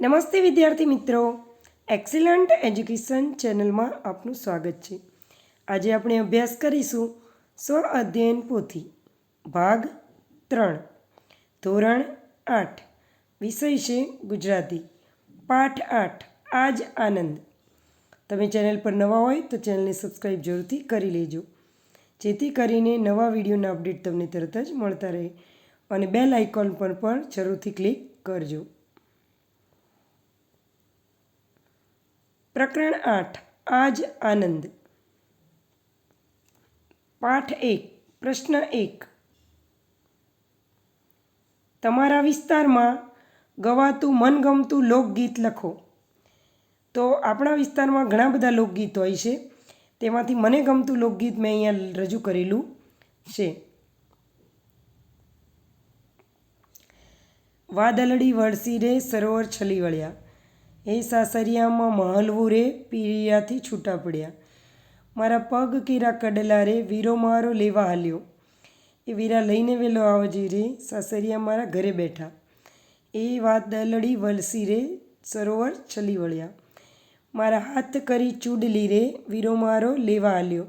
નમસ્તે વિદ્યાર્થી મિત્રો. એક્સિલન્ટ એજ્યુકેશન ચેનલમાં આપનું સ્વાગત છે. આજે આપણે અભ્યાસ કરીશું સ્વ અધ્યયન પોથી. ભાગ ત્રણ. ધોરણ આઠ. વિષય છે ગુજરાતી. પાઠ આઠ. આજ આનંદ. તમે ચેનલ પર નવા હોય તો ચેનલને સબસ્ક્રાઈબ જરૂરથી કરી લેજો. જેથી કરીને નવા વિડીયોના અપડેટ તમને તરત જ મળતા રહે અને બેલ આઇકોન પર પણ જરૂરથી ક્લિક કરજો. પ્રકરણ આઠ, આજ આનંદ. પાઠ એક, પ્રશ્ન એક. તમારા વિસ્તારમાં ગવાતું મનગમતું લોકગીત લખો. તો આપણા વિસ્તારમાં ઘણા બધા લોકગીત હોય છે. તેમાંથી મને ગમતું લોકગીત મેં અહીંયા રજૂ કરેલું છે. વાદળડી વળસી રે સરોવર છલી વળ્યા. એ સાસરિયામાં મહલવું રે પીરિયાથી છૂટા પડ્યા. મારા પગ કીરા કડલા રે, વીરો મારો લેવા હાલ્યો. એ વીરા લઈને વેલો આવજે રે, સાસરિયા મારા ઘરે બેઠા. એ વાત દલડી વલસી રે, સરોવર છલી વળ્યા. મારા હાથ કરી ચૂડલી રે, વીરો મારો લેવા હાલ્યો.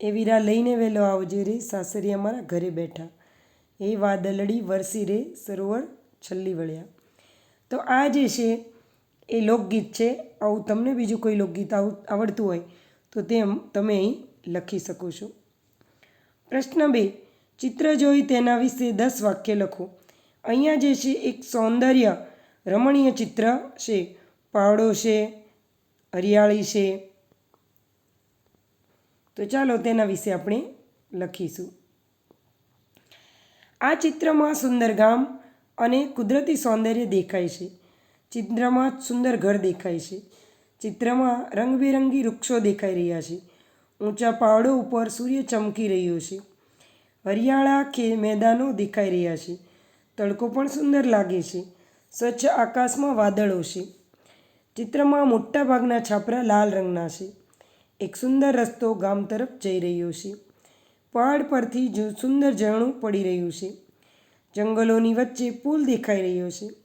એ વીરા લઈને વેલો આવજે રે, સાસરિયા મારા ઘરે બેઠા. એ વાદળડી વરસી રે, સરોવર છલ્લી વળ્યા. તો આ જે છે એ લોકગીત છે. આવું તમને બીજું કોઈ લોકગીત આવડતું હોય તો તેમ તમે અહીં લખી શકો છો. પ્રશ્ન બે. ચિત્ર જોઈ તેના વિશે દસ વાક્ય લખો. અહીંયા જે છે, એક સૌંદર્ય રમણીય ચિત્ર છે. પાવડો છે, હરિયાળી છે. તો ચાલો તેના વિશે આપણે લખીશું. આ ચિત્રમાં સુંદર ગામ અને કુદરતી સૌંદર્ય દેખાય છે. ચિત્રમાં સુંદર ઘર દેખાય છે. ચિત્રમાં રંગબેરંગી વૃક્ષો દેખાઈ રહ્યા છે. ઊંચા પહાડો ઉપર સૂર્ય ચમકી રહ્યો છે. હરિયાળા ખે મેદાનો દેખાઈ રહ્યા છે. તડકો પણ સુંદર લાગે છે. સ્વચ્છ આકાશમાં વાદળો છે. ચિત્રમાં મોટાભાગના છાપરા લાલ રંગના છે. એક સુંદર રસ્તો ગામ તરફ જઈ રહ્યો છે. પહાડ પરથી જો સુંદર ઝરણું પડી રહ્યું છે. જંગલોની વચ્ચે પુલ દેખાઈ રહ્યો છે.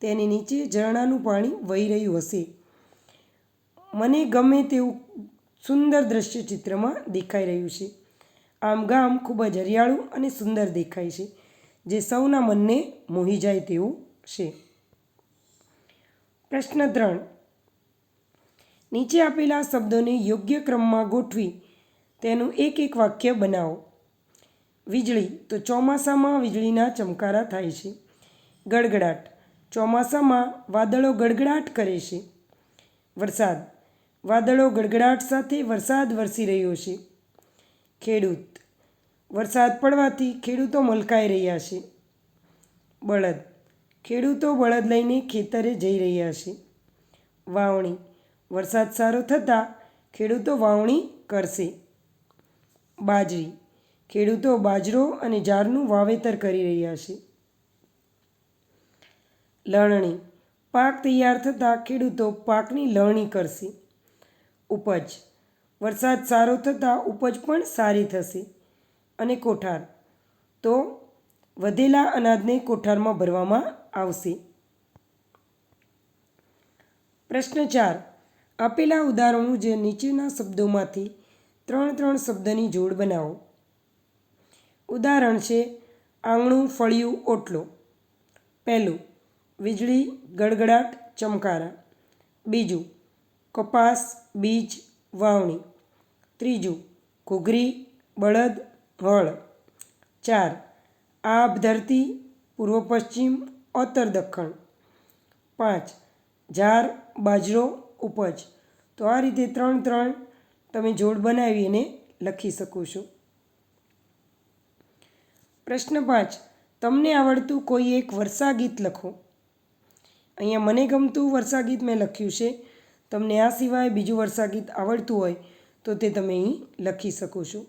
તેની નીચે ઝરણાનું પાણી વહી રહ્યું હશે. મને ગમે તેવું સુંદર દ્રશ્ય ચિત્રમાં દેખાઈ રહ્યું છે. આમ ગામ ખૂબ જ હરિયાળું અને સુંદર દેખાય છે, જે સૌના મનને મોહી જાય તેવું છે. પ્રશ્ન ત્રણ. નીચે આપેલા શબ્દોને યોગ્ય ક્રમમાં ગોઠવી તેનું એક એક વાક્ય બનાવો. વીજળી તો ચોમાસામાં વીજળીના ચમકારા થાય છે. ગડગડાટ. ચોમાસામાં વાદળો ગડગડાટ કરે છે. વરસાદ. વાદળો ગડગડાટ સાથે વરસાદ વરસી રહ્યો છે. ખેડૂત. વરસાદ પડવાથી ખેડૂતો મલકાઈ રહ્યા છે. બળદ. ખેડૂતો બળદ લઈને ખેતરે જઈ રહ્યા છે. વાવણી. વરસાદ સારો થતાં ખેડૂતો વાવણી કરશે. બાજરી. ખેડૂતો બાજરો અને જારનું વાવેતર કરી રહ્યા છે. લણણી. પાક તૈયાર થતાં ખેડૂતો પાકની લણણી કરશે. ઉપજ. વરસાદ સારો થતાં ઉપજ પણ સારી થશે. અને કોઠાર. તો વધેલા અનાજને કોઠારમાં ભરવામાં આવશે. પ્રશ્ન ચાર. આપેલા ઉદાહરણો જે નીચેના શબ્દોમાંથી ત્રણ ત્રણ શબ્દની જોડ બનાવો. ઉદાહરણ છે, આંગણું, ફળિયું, ઓટલો. પહેલું વીજળી, ગડગડાટ, ચમકારા. બીજું, કપાસ, બીજ, વાવણી. ત્રીજું, ઘૂઘરી, બળદ હળ ચાર, આભ ધરતી, પૂર્વ પશ્ચિમ, ઉત્તર દક્ષિણ. પાંચ, ઝાર, બાજરો, ઉપજ. તો આ રીતે ત્રણ ત્રણ તમે જોડ બનાવીને લખી શકો છો. પ્રશ્ન પાંચ, તમને આવડતું કોઈ એક વર્ષા ગીત લખો. અહીંયા મને ગમતું વર્ષા ગીત મેં લખ્યું છે. તમને આ સિવાય બીજું વર્ષા ગીત આવડતું હોય તો તે તમે અહીં લખી શકો છો.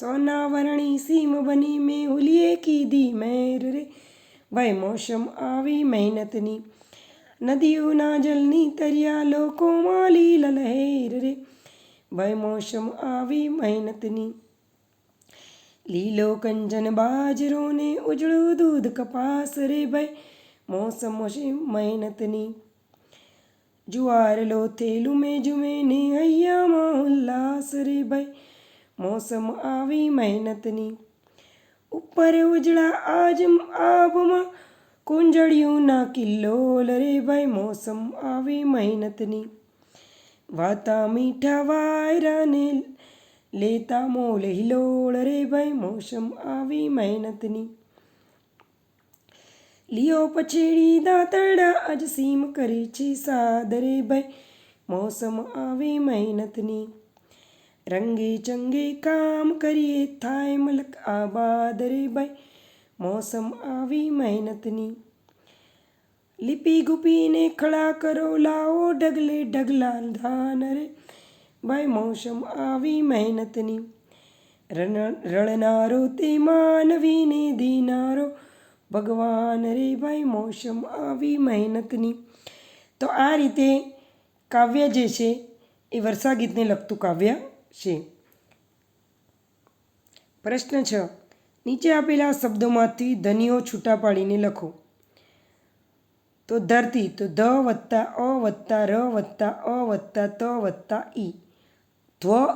સોનાવરણી સીમ બની મેં હુલીએ કીધી મેર રે. ભાઈ મોસમ આવી મહેનતની. નદીઓના જલની તરિયા લોકોમાં લીલ લહેર રે. ભાઈ મોસમ આવી મહેનતની. લીલો કંજન બાજરો ને ઉજળું દૂધ કપાસ રે ભાઈ. મોસમ છે મહેનતની જુવાર લો થેલું મેં જુમે ને હૈયામાં ઉલ્લાસ રે ભાઈ મોસમ આવી મહેનતની ઉપર ઉજળા આજ આબમાં કુંજળિયું ના કિલ્લોલ રે ભાઈ મોસમ આવી મહેનતની વાતા મીઠા વાયરાને લેતા મોલ હિલોળ રે ભાઈ મોસમ આવી મહેનતની લિયો પછેડી દાંતરડા આજ સીમ કરે છે સાદરે ભાઈ મોસમ આવે મહેનતની, રંગે ચંગે કામ કરીએ થાય મલક આબાદ રે ભાઈ મોસમ આવી મહેનતની, લીપી ગુપીને ખડા કરો લાવો ઢગલે ઢગલા ધાન રે. ભાઈ મોસમ આવી મહેનતની, રણ રણનારો તે માનવીને દીનારો. ભગવાન રે ભાઈ મોસમ આવી મહેનતની. તો આ રીતે કાવ્ય જે છે, એ વર્ષા ગીતને લગતું કાવ્ય છે. પ્રશ્ન છ. નીચે આપેલા શબ્દોમાંથી ધનીઓ છૂટા પાડીને લખો. તો ધરતી, તો ધ વત્તા, અ વત્તા, ર વત્તા, અ વત્તા, ત વત્તા ઈ ધ્વ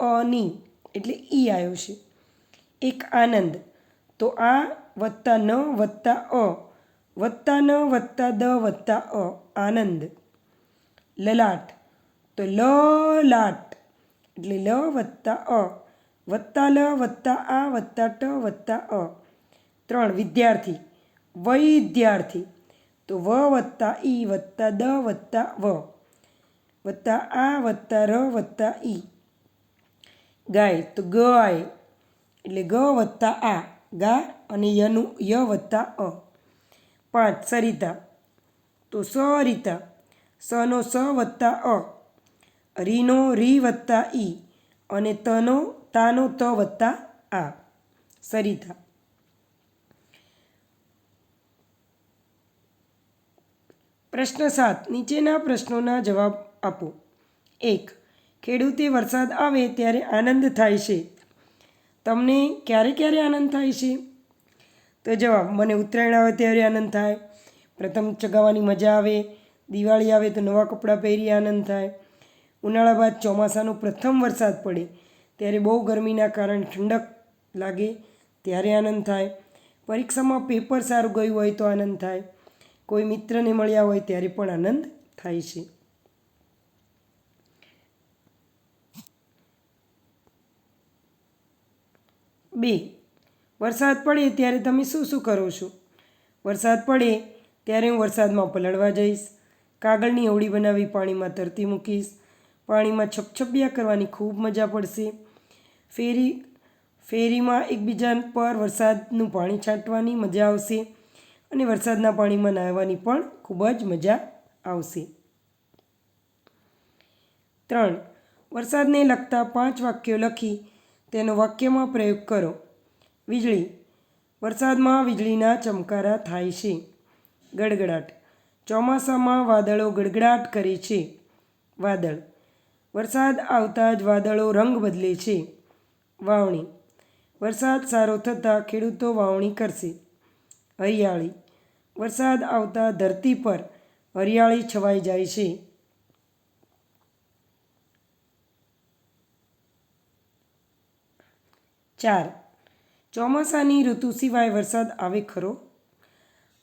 અની એટલે ઈ આવ્યો છે. એક આનંદ. તો આ વત્તા ન, વત્તા અ. વત્તા ન, વત્તા દ, વત્તા અ. આનંદ. લલાટ. તો લ, લાટ. એટલે લ, વત્તા અ. વત્તા લ, વત્તા આ, વત્તા ટ, વત્તા અ. ત્રણ, વિદ્યાર્થી. વૈદ્યાર્થી. તો વ, વત્તા ઈ, વત્તા દ, વત્તા વ. વત્તા આ, વત્તા ર, વત્તા ઈ. ગાય. તો ગાય એટલે ગ, વત્તા આ. ગા અને યનું ય વત્તા અ. પાંચ, સરિતા. તો સરિતા સનો સ વત્તા અ. રીનો રી વત્તા ઈ અને તનો તાનો ત વત્તા આ. સરિતા. પ્રશ્ન સાત. નીચેના પ્રશ્નોના જવાબ આપો. એક. ખેડૂતે વરસાદ આવે ત્યારે આનંદ થાય છે. તમને ક્યારે ક્યારે આનંદ થાય છે? તો જવાબ, મને ઉત્તરાયણ આવે ત્યારે આનંદ થાય. પ્રથમ ચગાવવાની મજા આવે. દિવાળી આવે તો નવા કપડાં પહેરી આનંદ થાય. ઉનાળા બાદ ચોમાસાનો પ્રથમ વરસાદ પડે. ત્યારે બહુ ગરમીના કારણે ઠંડક લાગે ત્યારે આનંદ થાય. પરીક્ષામાં પેપર સારું ગયું હોય તો આનંદ થાય. કોઈ મિત્રને મળ્યા હોય ત્યારે પણ આનંદ થાય છે. બે. વરસાદ પડે ત્યારે તમે શું શું કરો છો? વરસાદ પડે ત્યારે હું વરસાદમાં પલળવા જઈશ, કાગળની અવળી બનાવી પાણીમાં તરતી મૂકીશ, પાણીમાં છપછપિયા કરવાની ખૂબ મજા પડશે. ફેરી, ફેરીમાં એકબીજા પર વરસાદનું પાણી છાંટવાની મજા આવશે અને વરસાદના પાણીમાં નાહવાની પણ ખૂબ જ મજા આવશે. ત્રણ. વરસાદને લગતા પાંચ વાક્યો લખી તેનો વાક્યમાં પ્રયોગ કરો. વીજળી. વરસાદમાં વીજળીના ચમકારા થાય છે. ગડગડાટ. ચોમાસામાં વાદળો ગડગડાટ કરે છે. વાદળ. વરસાદ આવતા જ વાદળો રંગ બદલે છે. વાવણી. વરસાદ સારો થતાં ખેડૂતો વાવણી કરશે. હરિયાળી. વરસાદ આવતા ધરતી પર હરિયાળી છવાઈ જાય છે. ચાર. ચોમાસાની ઋતુ સિવાય વરસાદ આવે ખરો?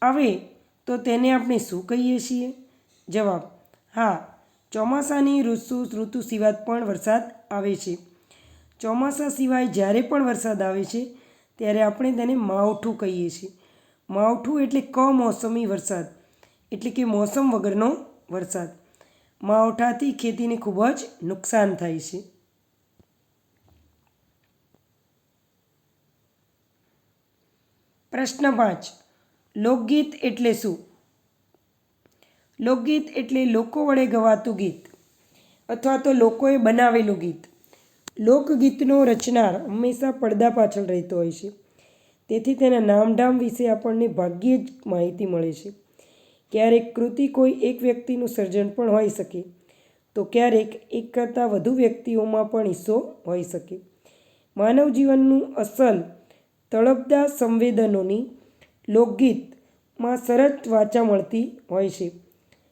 આવે તો તેને આપણે શું કહીએ છીએ? જવાબ, હા, ચોમાસાની ઋતુ ઋતુ સિવાય પણ વરસાદ આવે છે. ચોમાસા સિવાય જ્યારે પણ વરસાદ આવે છે, ત્યારે આપણે તેને માવઠું કહીએ છીએ. માવઠું એટલે કમોસમી વરસાદ, એટલે કે મોસમ વગરનો વરસાદ. માવઠાથી ખેતીને ખૂબ જ નુકસાન થાય છે. પ્રશ્ન પાંચ. લોકગીત એટલે શું? લોકગીત એટલે લોકો વડે ગવાતું ગીત અથવા તો લોકોએ બનાવેલું ગીત. લોકગીતનો રચનાર હંમેશા પડદા પાછળ રહેતો હોય છે. તેથી તેના નામધામ વિશે આપણને ભાગ્યે જ માહિતી મળે છે. ક્યારેક કૃતિ કોઈ એક વ્યક્તિનું સર્જન પણ હોઈ શકે. તો ક્યારેક એક કરતાં વધુ વ્યક્તિઓમાં પણ હિસ્સો હોઈ શકે. માનવ જીવનનું અસલ તળપદા સંવેદનોની લોકગીતમાં સરસ વાચા મળતી હોય છે.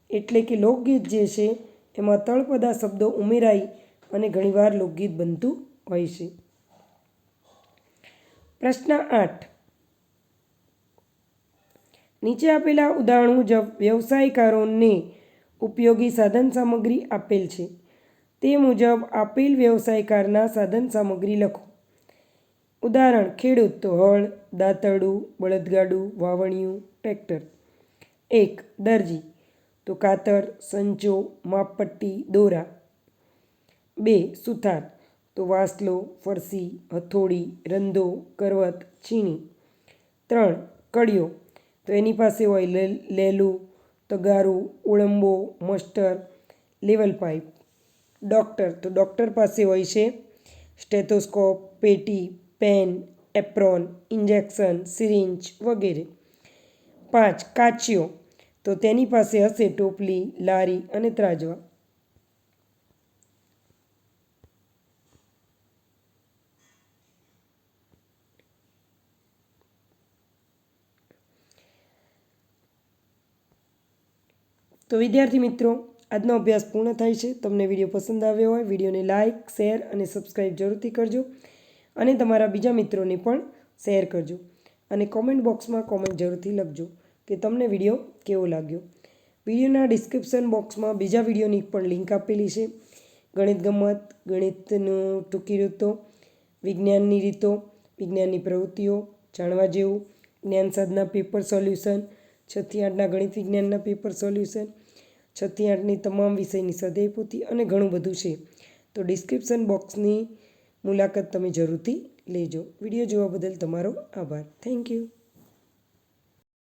એટલે કે લોકગીત જે છે, એમાં તળપદા શબ્દો ઉમેરાઈ અને ઘણીવાર લોકગીત બનતું હોય છે. પ્રશ્ન આઠ. નીચે આપેલા ઉદાહરણ મુજબ વ્યવસાયકારોને ઉપયોગી સાધન સામગ્રી આપેલ છે. તે મુજબ આપેલ વ્યવસાયકારના સાધન સામગ્રી લખો. ઉદાહરણ, ખેડૂત તો હળ, દાંતરડું, બળદગાડું, વાવણિયું, ટ્રેક્ટર. એક, દરજી તો કાતર, સંચો, માપપટ્ટી, દોરા. બે, સુથાર તો વાસલો, ફરસી, હથોડી, રંધો, કરવત, છીણી. ત્રણ, કડિયો તો એની પાસે હોય લેલું, તગારું, ઓળંબો, મસ્ટર, લેવલ પાઇપ. ડૉક્ટર તો ડૉક્ટર પાસે હોય છે, સ્ટેથોસ્કોપ, પેટી પેન એપ્રોન ઇન્જેક્શન સિરિંજ વગેરે પાંચ કાચીઓ તો તેની પાસે હશે ટોપલી લારી અને ત્રાજવા તો વિદ્યાર્થી મિત્રો, આજનો અભ્યાસ પૂર્ણ થાય છે. તમને વીડિયો પસંદ આવ્યો હોય, વિડીયોને લાઇક શેર અને સબસ્ક્રાઈબ જરૂરથી કરજો. અને તમારા બીજા મિત્રોને પણ શેર કરજો. અને કોમેન્ટ બોક્સમાં કોમેન્ટ જરૂરથી લખજો કે તમને વીડિયો કેવો લાગ્યો. વિડીયોના ડિસ્ક્રિપ્શન બોક્સમાં બીજા વિડીયોની પણ લિંક આપેલી છે. ગણિત ગમત, ગણિતનું ટૂંકી રીતો, વિજ્ઞાનની રીતો, વિજ્ઞાનની પ્રવૃત્તિઓ જાણવા જેવું, જ્ઞાન સાધના પેપર સોલ્યુશન છથી આઠના ગણિત વિજ્ઞાનના પેપર સોલ્યુશન છથી આઠની તમામ વિષયની સદય પોથી અને ઘણું બધું છે. તો ડિસ્ક્રિપ્શન બોક્સની મુલાકાત તમે જરૂરથી લેજો. વીડિયો જોવા બદલ તમારો આભાર. Thank you